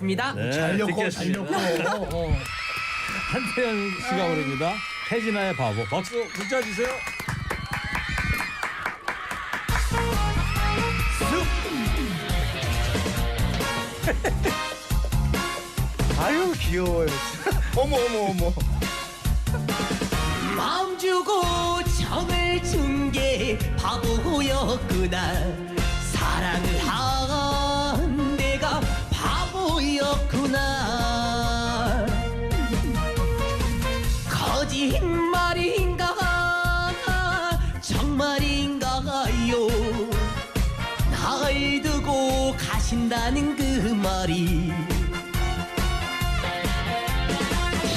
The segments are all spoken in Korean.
듣겠습니다. 네, 잘 엮어, 잘 듣겠습니다. 엮어. 어. 한태현 씨가 부릅니다. 태진아의 바보. 박수 문자 주세요. 아유 귀여워요. 어머 어머 어머. 마음 주고 정을 준 게 바보였구나 거짓말인가? 정말인가요? 날 두고 가신다는 그 말이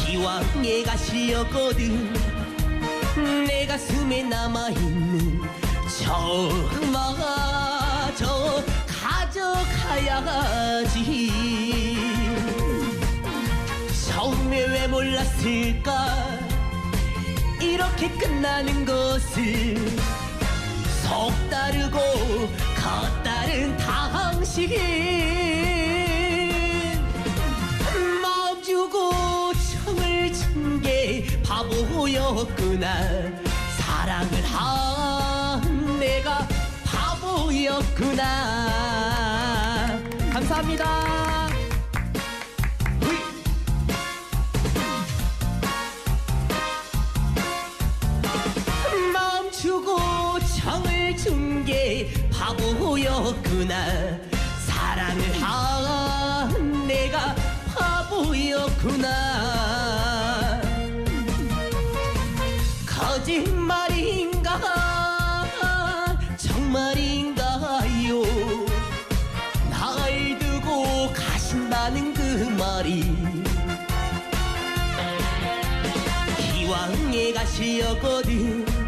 기왕에 가시었거든. 내 가슴에 남아있는 저마저 가져가야지. 처음에 왜 몰랐을까 이렇게 끝나는 것을 속 다르고 겉 다른 당신 마음 주고 정을 준 게 바보였구나. 사랑을 한 내가 바보였구나. 감사합니다 게 바보였구나 사랑을 한 내가 바보였구나. 거짓말인가? 정말인가요? 날 두고 가신다는 그 말이 기왕에 가시었거든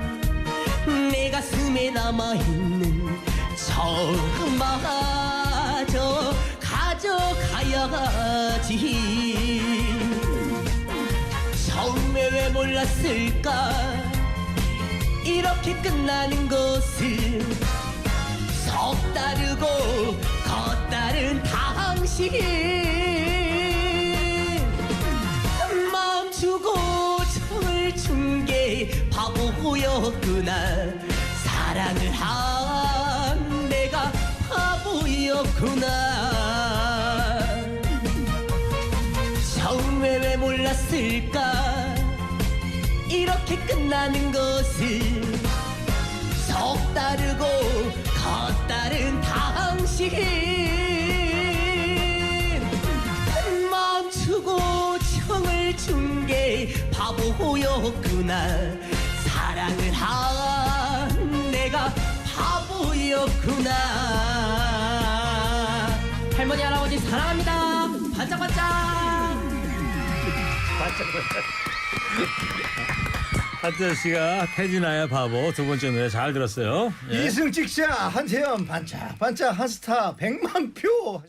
내 가슴에 남아있는 저마저 가져가야지. 처음에 왜 몰랐을까? 이렇게 끝나는 것을 속다르고 겉다른 당신 바보였구나. 사랑을 한 내가 바보였구나. 처음에 왜 몰랐을까? 이렇게 끝나는 것을 속 다르고 겉다른 당신 멈추고 정을 준 게 바보였구나 사랑을 한 내가 바보였구나 할머니 할아버지 사랑합니다 반짝반짝 한태현 씨가 태진아의 바보 두 번째 노래 잘 들었어요. 예. 이승 찍자 한세연 반짝 반짝 한스타 100만 표.